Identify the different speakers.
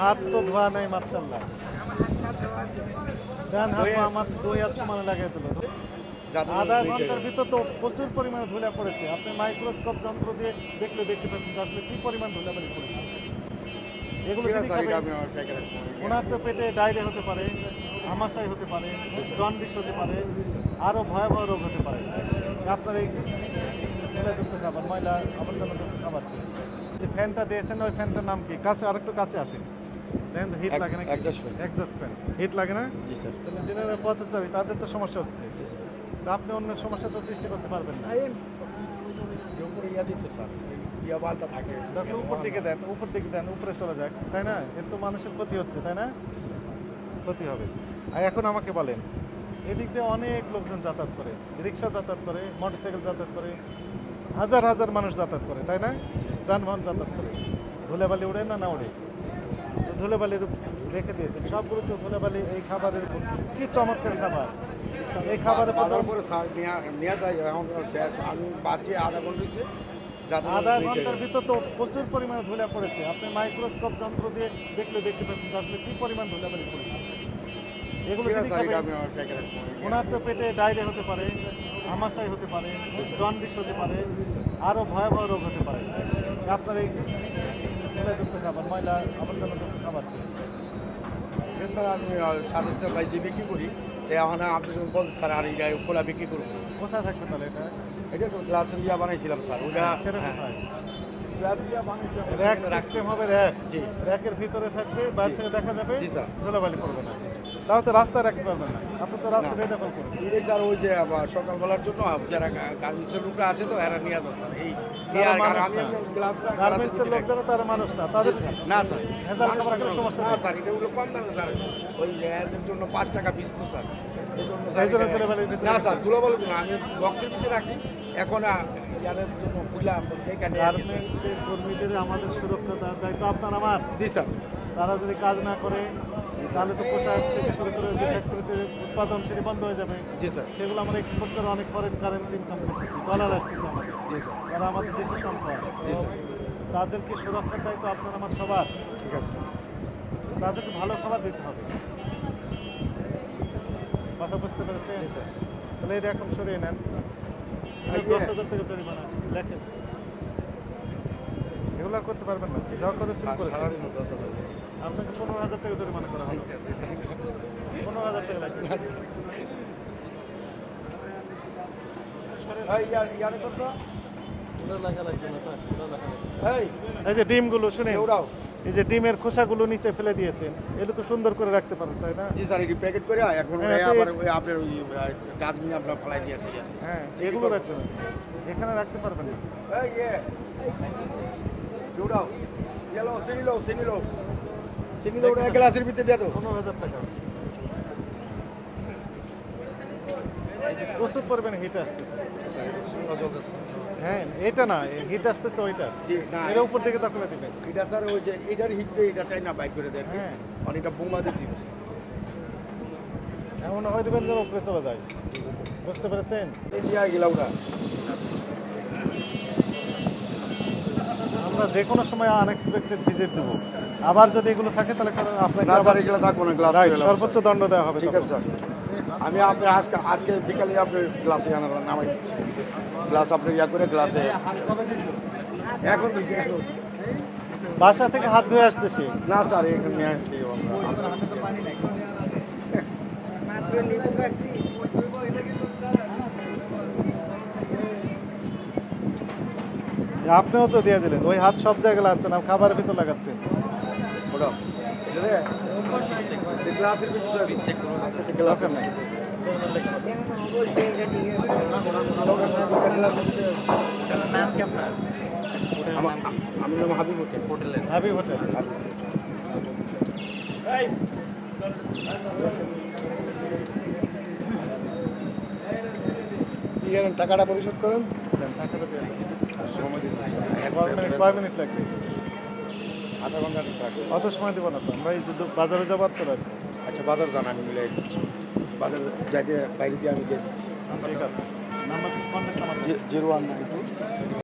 Speaker 1: হাত তো ধোয়া নাই মার্শাল্লাহ ডান হাত আমার দুই হাত সমানে লাগিয়ে দিল। আধা ঘণ্টার ভিতর তো প্রচুর পরিমাণে ধুলা পড়েছে। আপনি মাইক্রোস্কোপ যন্ত্র দিয়ে দেখলে দেখতে পাচ্ছেন আসলে কি পরিমাণ ধুলাবালি পড়েছে। এগুলো ওনার তো পেটে ডায়রিয়া হতে পারে আমাশাই হতে পারে জন্ডিস হতে পারে আরও ভয়াবহ রোগ হতে পারে। আপনার এই ময়লাযুক্ত খাবার ময়লা আবর্জনাযুক্ত খাবার। যে ফ্যানটা দিয়েছেন ওই ফ্যানটার নাম কি? কাছে আরেকটু কাছে আসেন। দেখেন তো হিট লাগে না ফ্যান হিট লাগে না?
Speaker 2: জি স্যার
Speaker 1: তাহলে দিনের পথচারী তাদের তো সমস্যা হচ্ছে। তা আপনি অন্য সমস্যা তো সৃষ্টি করতে পারবেন না।
Speaker 2: উপরে ইয়া দিতে স্যার ইয়া বালটা থাকে।
Speaker 1: আপনি উপর দিকে দেন উপর দিকে দেন উপরে চলে যাক। তাই না? এর তো মানুষের ক্ষতি হচ্ছে তাই না? ক্ষতি হবে। আর এখন আমাকে বলেন এদিক দিয়ে অনেক লোকজন যাতায়াত করে। রিক্সা যাতায়াত করে মোটরসাইকেল যাতায়াত করে। হাজার হাজার মানুষ যাতায়াত করে তাই না? যানবাহন যাতায়াত করে। ধুলেবালি উড়ে না না উড়ে? ধুলেবালির রেখে দিয়েছেন। সবগুলো তো ধুলেবালি এই খাবারের উপর। কি চমৎকার খাবার। এই খাবারের
Speaker 2: বাজার পরে স্যার নেওয়া যায় এখন শেষ। আমি বাড়ছি আধা ঘণ্টা
Speaker 1: আধা
Speaker 2: ঘণ্টার
Speaker 1: ভিতর তো প্রচুর পরিমাণে ধুলা পড়েছে। আপনি মাইক্রোস্কোপ যন্ত্র দিয়ে দেখলে দেখতে পাচ্ছেন আসলে কি পরিমাণ ধুলাবালি পড়েছে। এগুলো ওনার তো পেটে ডায়রিয়া হতে পারে আমাশাই হতে পারে জন্ডিস হতে পারে আরও ভয়াবহ রোগ হতে পারে। আপনার এই ময়লাযুক্ত খাবার ময়লা আবর্জনাযুক্ত খাবার।
Speaker 2: এছাড়া আমি সাতাশটা বাইজে বিক্রি করি তো এখন আপনি বল স্যার আর এটা খোলা বিক্রি করব।
Speaker 1: কোথায় থাকবে তাহলে এটা?
Speaker 2: এটা তো গ্লাসের ইয়া বানাইছিলাম স্যার। ওটা হ্যাঁ, গ্লাসের ইয়া বানাইছিলাম।
Speaker 1: র্যাক। সিস্টেম হবে র্যাক
Speaker 2: জি।
Speaker 1: র্যাকের ভিতরে থাকবে বাইরে থেকে দেখা যাবে
Speaker 2: জি, স্যার।
Speaker 1: ধুলাবালি করবে না। তাহলে তো রাস্তায় রাখতে পারবেন না। আপনি তো রাস্তা বেদখল করেছেন
Speaker 2: এটাই স্যার ওই যে আবার সকালবেলার জন্য যারা গার্মেন্টসের লোকরা আসে তো এরা নিয়ে এই এই আমি
Speaker 1: না।
Speaker 2: এমনি গ্লাস রাখ-
Speaker 1: গার্মেন্টসের লোক যারা তারা মানুষ না। তাদের
Speaker 2: স্যার। না স্যার।
Speaker 1: ভেজাল
Speaker 2: মানুষ
Speaker 1: খাবার সমস্যা
Speaker 2: না স্যার এটা হলো কম দামে স্যার। ওই এদের জন্য পাঁচ টাকা পিস তো স্যার। এই
Speaker 1: এই
Speaker 2: না। ধুলাবালি আমি বক্সের ভিতরে রাখি। এখন আ, ইয়াদের জন্য খুললাম এখানে
Speaker 1: গার্মেন্টসের কর্মীদের আমাদের সুরক্ষা দায়িত্ব আপনার আমার।
Speaker 2: জি স্যার।
Speaker 1: তারা যদি কাজ না করে তাহলে তো পোশাক থেকে শুরু করে যে ফ্যাক্টরিতে উৎপাদন সেটি বন্ধ হয়ে যাবে।
Speaker 2: জি স্যার।
Speaker 1: সেগুলো আমরা এক্সপোর্ট করে অনেক ফরেন কারেন্সি ইনকাম করতেছি ডলার আসতেছে আমাদের।
Speaker 2: জি স্যার।
Speaker 1: তারা আমাদের দেশের সম্পদ
Speaker 2: জি, স্যার।
Speaker 1: তাদেরকে সুরক্ষার দায়িত্ব আপনার আমার সবার।
Speaker 2: ঠিক আছে।
Speaker 1: তাদেরকে ভালো খাবার দিতে হবে। কথা বুঝতে
Speaker 2: স্যার।
Speaker 1: তাহলে এটা এখন সরিয়ে নেন। দশ হাজার টাকা জরিমানা। লেখেন। এগুলো করতে পারবেন না। যা করেছেন আপনাকে পনেরো হাজার টাকা জরিমানা করা হবে পনেরো হাজার টাকা লাগবে
Speaker 2: এই ইয়ার- ইয়ারে কত? এই,
Speaker 1: এই যে ডিমগুলো শুনে
Speaker 2: এগুলাও?
Speaker 1: এই যে ডিমের খোসাগুলো নিচে ফেলে দিয়েছেন এটা তো সুন্দর করে রাখতে পারেন তাই না?
Speaker 2: জি স্যার এটি প্যাকেট করে এখন
Speaker 1: হ্যাঁ,
Speaker 2: আবার ওই আপনার ওই ডাস্টবিনে আপনার ফেলাই দিয়েছে।
Speaker 1: হ্যাঁ এগুলো রাখতে পারেন। এখানে রাখতে পারবেন না।
Speaker 2: এই ইয়ে দৌড়াও গেলো চিনি লো চিনি লো চিনি লো এক গ্লাসের ভিতরে দিয়ে দাও।
Speaker 1: পনেরো হাজার টাকা এই যে প্রচুর পরিমাণে হিট আসতেছে।
Speaker 2: সুন্দর
Speaker 1: হ্যাঁ এটা না হিট আসতেছে ওইটা। এটা উপর দিকে দখলে দিবেন।
Speaker 2: এটা স্যার ওই যে এটার হিটে এটা চাই না বাইক করে দেন
Speaker 1: হ্যাঁ।
Speaker 2: মানে এটা বোমা দিয়ে দিবে
Speaker 1: এমন হয় দেবেন যেন উপরে চলে যায়। বুঝতে পেরেছেন? আমরা যে কোনো সময় আনএক্সপেক্টেড ভিজিট দেবো। আবার যদি এগুলো থাকে তাহলে কারণ আপনাকে সর্বোচ্চ দণ্ড দেওয়া হবে
Speaker 2: ঠিক আছে স্যার। আমি আপনি আজকে আজকে বিকালে আপনি গ্লাসে নামাই দিচ্ছি। গ্লাস আপনি ইয়া করে গ্লাসে। এখন দিচ্ছি
Speaker 1: বাসা থেকে হাত ধুয়ে আসতেছি।
Speaker 2: না স্যার এখানে
Speaker 1: আপনিও তো দিয়ে দিলেন ওই হাত সব জায়গায় লাগছেন আর খাবারের ভিতর লাগাচ্ছেন।
Speaker 2: ওটা আচ্ছা, আমি নাম হাবিব হোটেল
Speaker 1: হাবিব হোটেল
Speaker 2: টাকাটা পরিশোধ করেন
Speaker 1: টাকাটা কয় মিনিট লাগবে
Speaker 2: আধা ঘণ্টা
Speaker 1: অত সময় দেবো না তো আমরা এই বাজারে যাবার তো রাখব
Speaker 2: আচ্ছা বাজার জান আমি মিলাই দিচ্ছি। বাজার যাইতে বাইরে দিয়ে আমি দিয়ে দিচ্ছি।
Speaker 1: ঠিক আছে। Number
Speaker 2: zero one nine two.